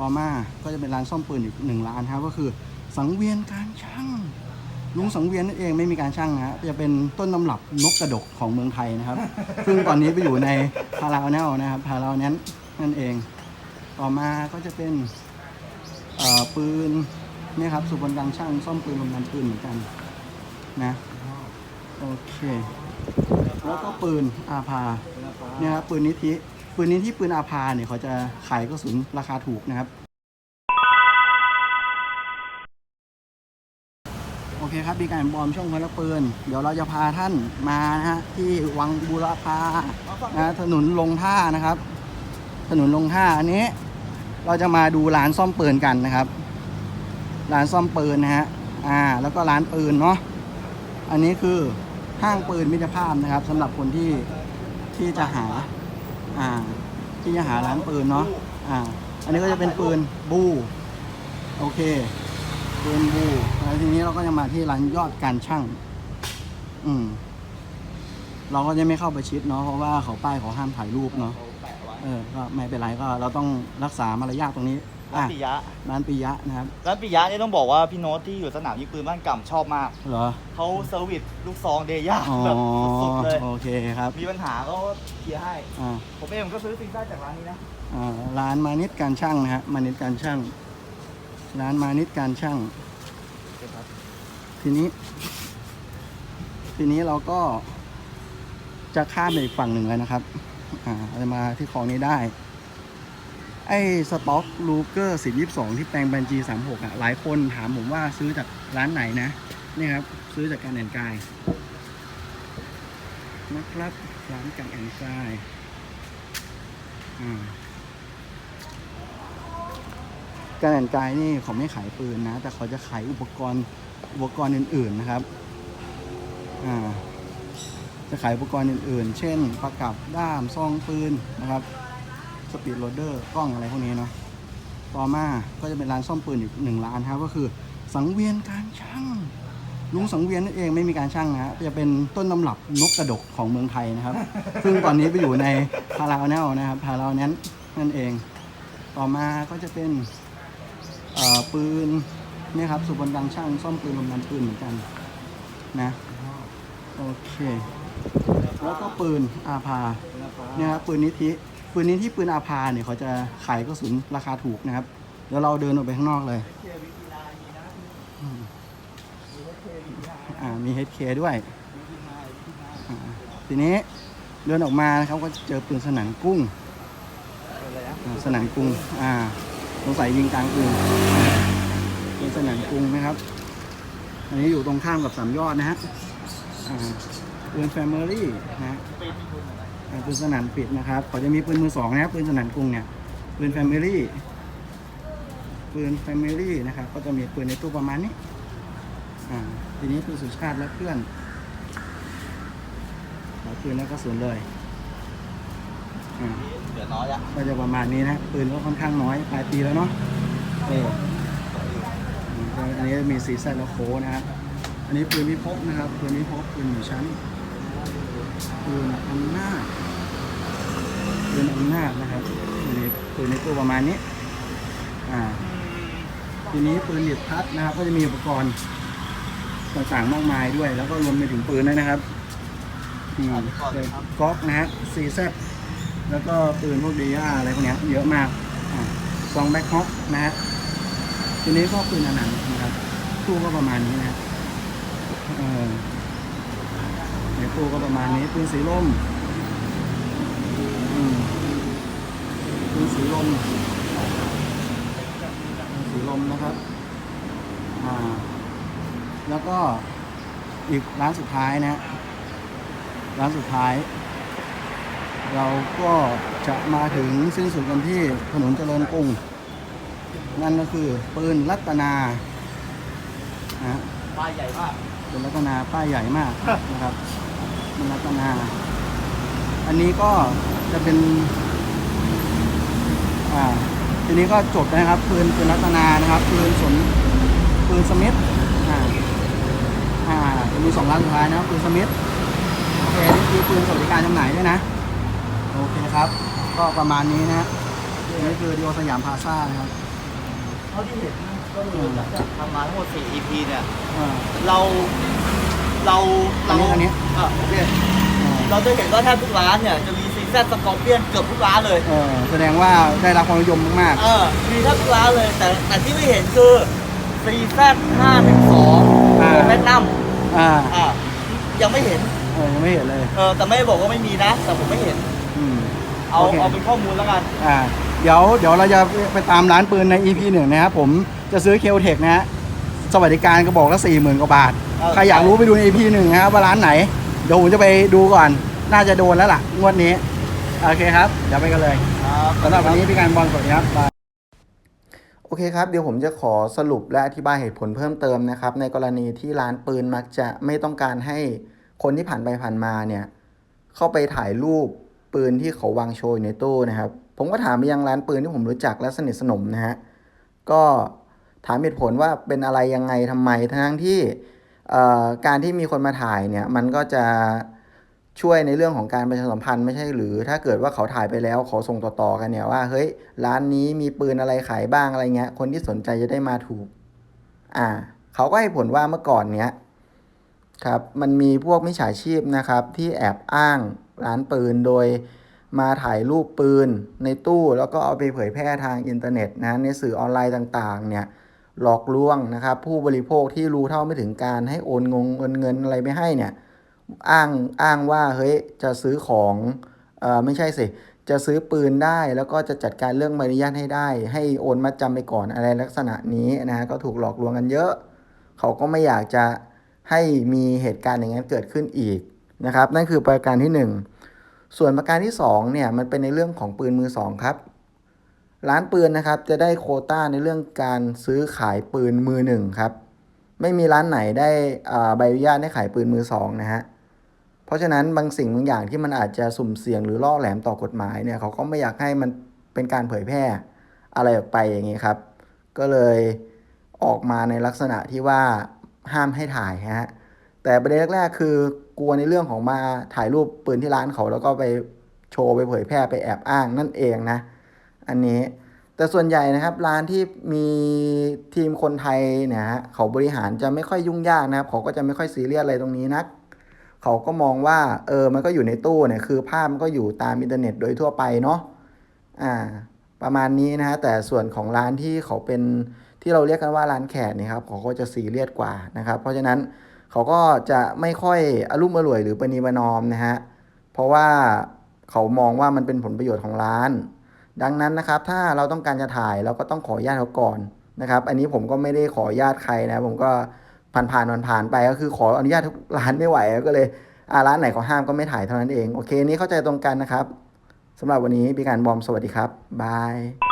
ต่อมาก็จะเป็นร้านซ่อมปืนอีกหนึ่งร้านครับก็คือสังเวียนการช่างลุงสังเวียนนั่นเองไม่มีการช่างนะฮะจะเป็นต้นตำรับนกกระดกของเมืองไทยนะครับ ซึ่งตอนนี้ไปอยู่ในพาราแนลนะครับพาราแนนนั่นเอง ต่อมาก็จะเป็นปืนเนี่ยครับสุพรรณการช่างซ่อมปืนโรงงานปืนเหมือนกันนะโอเค แล้วก็ปืนอาภาเนี่ยครับปืนนิธิ ปืนนิธิปืนอาภาเนี่ยเขาจะขายกระสุนราคาถูกนะครับ โอเคครับมีการบอมช่องพลปืน เดี๋ยวเราจะพาท่านมานะฮะที่วังบูรพานะถนนลงท่านะครับ ถนนลงท่าอันนี้ เราจะมาดูร้านซ่อมปืนกันนะครับ ร้านซ่อมปืนนะฮะอ่าแล้วก็ร้านปืนเนาะอันนี้คือห้างปืนมิตรภาพนะครับสำหรับคนที่ที่จะหา อ่า ที่จะหาร้านปืนเนาะอ่า อันนี้ก็จะเป็นปืนบูโอเค ปืนบูแล้วทีนี้เราก็จะมาที่ร้านยอดการช่างอืมเราก็จะไม่เข้าไปชิดเนาะเพราะว่าเขาป้ายเขาห้ามถ่ายรูปเนาะเออก็ไม่เป็นไรก็เราต้องรักษามารยาทตรงนี้ ร้านอะปิยะร้านปิยะนะครับร้านปิยะนี่ต้องบอกว่าพี่โน้ตที่อยู่สนามยิงปืนบ้านก่ำชอบมากเหรอเขาเซอร์วิสลูกซองเดย่าอ๋อแบบสุดๆเลยโอเคครับ มีปัญหาก็เคลียร์ให้อ่าผมเองผมก็ซื้อซิงได้จากร้านนี้นะอ่าร้านมานิดการช่างนะฮะมานิดการช่าง ร้านมานิดการช่างทีนี้ ทีนี้เราก็จะข้ามไปอีกฝั่งหนึ่งเลยนะครับ อ่าจะมาที่ของนี้ได้ ไอ้สต็อกลูเกอร์สิบยี่สองที่แปลงบัญจีสามหกอะ หลายคนถามผมว่าซื้อจากร้านไหนนะ นี่ครับ ซื้อจากการแอนกายนะครับร้านการแอนกายอ่าการแอนกายนี่เขาไม่ขายปืนนะ แต่เขาจะขายอุปกรณ์อุปกรณ์อื่น ๆนะครับอ่าจะขายอุปกรณ์อื่น ๆ เช่น ประกับด้ามซองปืนนะครับ สปีดโรเดอร์กล้องอะไรพวกนี้เนาะต่อมาก็จะเป็นร้านซ่อมปืนอีกหนึ่งร้านครับก็คือสังเวียนการช่างลุงสังเวียนนั่นเองไม่มีการช่างนะฮะจะเป็นต้นตำรับนกกระดกของเมืองไทยนะครับ ซึ่งตอนนี้ไปอยู่ในพาราวแนลนะครับพาราวแนนนั่นเอง ต่อมาก็จะเป็นปืนนี่ครับสุพรรณการช่างซ่อมปืนโรงงานปืนเหมือนกันนะโอเค แล้วก็ปืนอาภาเนี่ยครับปืนนิธิ ปืนนิธิปืนอาภาเนี่ยเขาจะขายกระสุนราคาถูกนะครับ เดี๋ยวเราเดินออกไปข้างนอกเลยอืมอ่ามี HK ด้วย ทีนี้เดินออกมานะครับก็เจอปืนสนันกุ้งสนันกุ้งอ่าสงสัยยิงกลางกรุงเปืนสนันกุ้งนะครับ อันนี้อยู่ตรงข้ามกับสามยอดนะฮะอ่าปืนแฟมิลี่นะฮะ ปืนสนั่นปิดนะครับเขาจะมีปืนมือสองนะครับปืนสนั่นกรุงเนี่ยปืนแฟมิลี่ปืนแฟมิลี่นะครับ ก็จะมีปืนในตู้ประมาณนี้อ่าทีนี้ปืนสุชาติและเพื่อนขอปืนและกระสุนเลยอ่าเหลือน้อยอะก็จะประมาณนี้นะปืนก็ค่อนข้างน้อยปลายปีแล้วเนาะเอออืมอันนี้มีสีแซดและโคนะครับอันนี้ปืนพิภพนะครับปืนพิภพปืนหมู่ชั้น ปืนอำนาจปืนอำนาจนะครับอันนี้ปืนในตัวประมาณนี้อ่าทีนี้ปืนหยิบพัดนะครับ ก็จะมีอุปกรณ์ต่างๆมากมายด้วย แล้วก็รวมไปถึงปืนด้วยนะครับอืมเลยก๊อกนะฮะซีแซแล้วก็ปืนพวกดีอาอะไรพวกนี้เยอะมากอ่าซองแบ็คฮอคนะฮะทีนี้ก็ปืนอนันต์นะครับตู้ก็ประมาณนี้นะเออ ในตู้ก็ประมาณนี้ปืนสีลมอืมปืนสีลมปืนสีลมนะครับอ่าแล้วก็อีกร้านสุดท้ายนะฮะร้านสุดท้าย เราก็จะมาถึงสิ้นสุดกันที่ถนนเจริญกรุง นั่นก็คือปืนรัตนานะฮะป้ายใหญ่มากปืนรัตนาป้ายใหญ่มากนะครับ ปืนรัตนา อันนี้ก็จะเป็น อ่าทีนี้ก็จบแล้วนะครับ ปืนปืนรัตนานะครับ ปืนสนปืนสมิธอ่า อ่าจะมีสองร้านสุดท้ายนะครับปืนสมิธโอเคนี่คือปืนสวัสดิการจำหน่ายด้วยนะ โอเคครับ ก็ประมาณนี้นะฮะนี่คือดีโอสยามพลาซ่านะครับเท่าที่เห็นก็คือหลังจากทำมาทั้งหมด4 EP เนี่ยอ่าเรา เราเราอันนี้อะโอเคอ่าเราจะเห็นว่าแทบทุกร้านเนี่ยจะมีซีแซสกอร์เปียนเกือบทุกร้านเลย เออแสดงว่าได้รับความนิยมมาก เออมีแทบทุกร้านเลย แต่แต่ที่ไม่เห็นคือซีแซห้าหนึ่งสองแมกนัมๆ อ่าอะยังไม่เห็นเออยังไม่เห็นเลยเออแต่ไม่ได้บอกว่าไม่มีนะ แต่ผมไม่เห็น อืมเอาโอเคเอาเป็นข้อมูลแล้วกัน อ่าเดี๋ยวเดี๋ยวเราจะไปตามร้านปืนใน EP หนึ่งนะครับผมจะซื้อเคลเทคนะฮะ สวัสดิการกระบอกละสี่หมื่นกว่าบาทเออใครอยากรู้ไปดูใน EP หนึ่งนะครับว่าร้านไหน เดี๋ยวผมจะไปดูก่อน น่าจะโดนแล้วล่ะ งวดนี้ โอเคครับ เดี๋ยวไปกันเลยครับสำหรับวันนี้พี่การบอลสวัสดีครับบายโอเคครับ เดี๋ยวผมจะขอสรุปและอธิบายเหตุผลเพิ่มเติมนะครับ ในกรณีที่ร้านปืนมักจะไม่ต้องการให้คนที่ผ่านไปผ่านมาเนี่ย เข้าไปถ่ายรูปปืนที่เขาวางโชว์อยู่ในตู้นะครับ ผมก็ถามไปยังร้านปืนที่ผมรู้จักและสนิทสนมนะฮะก็ ถามเหตุผลว่าเป็นอะไรยังไงทำไม ทั้งที่การที่มีคนมาถ่ายเนี่ยมันก็จะช่วยในเรื่องของการประชาสัมพันธ์ไม่ใช่หรือ ถ้าเกิดว่าเขาถ่ายไปแล้วเขาส่งต่อๆกันเนี่ยว่าเฮ้ยร้านนี้มีปืนอะไรขายบ้างอะไรเงี้ย คนที่สนใจจะได้มาถูก อ่า เขาก็ให้ผลว่าเมื่อก่อนเนี้ยครับมันมีพวกมิจฉาชีพนะครับที่แอบอ้างร้านปืนโดยมาถ่ายรูปปืนในตู้แล้วก็เอาไปเผยแพร่ทางอินเทอร์เน็ตนะในสื่อออนไลน์ต่างๆเนี่ย หลอกลวงนะครับ ผู้บริโภคที่รู้เท่าไม่ถึงการให้โอนงงโอนเงินอะไรไปให้เนี่ยอ้างอ้างว่าเฮ้ยจะซื้อของเอ่อไม่ใช่สิจะซื้อปืนได้แล้วก็จะจัดการเรื่องใบอนุญาตให้ได้ ให้โอนมัดจำไปก่อนอะไรลักษณะนี้นะฮะก็ถูกหลอกลวงกันเยอะ เขาก็ไม่อยากจะให้มีเหตุการณ์อย่างนั้นเกิดขึ้นอีกนะครับ นั่นคือประการที่ 1 ส่วนประการที่2เนี่ยมันเป็นในเรื่องของปืนมือ2ครับ ร้านปืนนะครับจะได้โคต้าในเรื่องการซื้อขายปืนมือหนึ่งครับไม่มีร้านไหนได้อ่าใบอนุญาตให้ขายปืนมือสองนะฮะเพราะฉะนั้นบางสิ่งบางอย่างที่มันอาจจะสุ่มเสี่ยงหรือล่อแหลมต่อกฎหมายเนี่ยเขาก็ไม่อยากให้มันเป็นการเผยแพร่อะไรออกไปอย่างนี้ครับ ก็เลยออกมาในลักษณะที่ว่าห้ามให้ถ่ายฮะแต่ประเด็นแรก ๆ คือกลัวในเรื่องของมาถ่ายรูปปืนที่ร้านเขาแล้วก็ไปโชว์ไปเผยแพร่ไปแอบอ้างนั่นเองนะ อันนี้ แต่ส่วนใหญ่นะครับร้านที่มีทีมคนไทยเนี่ยฮะเขาบริหารจะไม่ค่อยยุ่งยากนะครับ เขาก็จะไม่ค่อยซีเรียสอะไรตรงนี้นัก เขาก็มองว่าเออมันก็อยู่ในตู้เนี่ยคือภาพมันก็อยู่ตามอินเทอร์เน็ตโดยทั่วไปเนาะอ่าประมาณนี้นะฮะแต่ส่วนของร้านที่เขาเป็นที่เราเรียกกันว่าร้านแขกนี่ครับเขาก็จะซีเรียสกว่านะครับ เพราะฉะนั้นเขาก็จะไม่ค่อยอารมณ์อร่วยหรือประนีประนอมนะฮะเพราะว่าเขามองว่ามันเป็นผลประโยชน์ของร้าน ดังนั้นนะครับ ถ้าเราต้องการจะถ่ายเราก็ต้องขออนุญาตเขาก่อนนะครับ อันนี้ผมก็ไม่ได้ขออนุญาตใครนะผมก็ผ่านผ่านผ่านผ่านๆไปก็คือขออนุญาตทุกร้านไม่ไหวก็เลยอ่าร้านไหนเขาห้ามก็ไม่ถ่ายเท่านั้นเองโอเคนี้เข้าใจตรงกันนะครับสำหรับวันนี้พี่การบอมสวัสดีครับบาย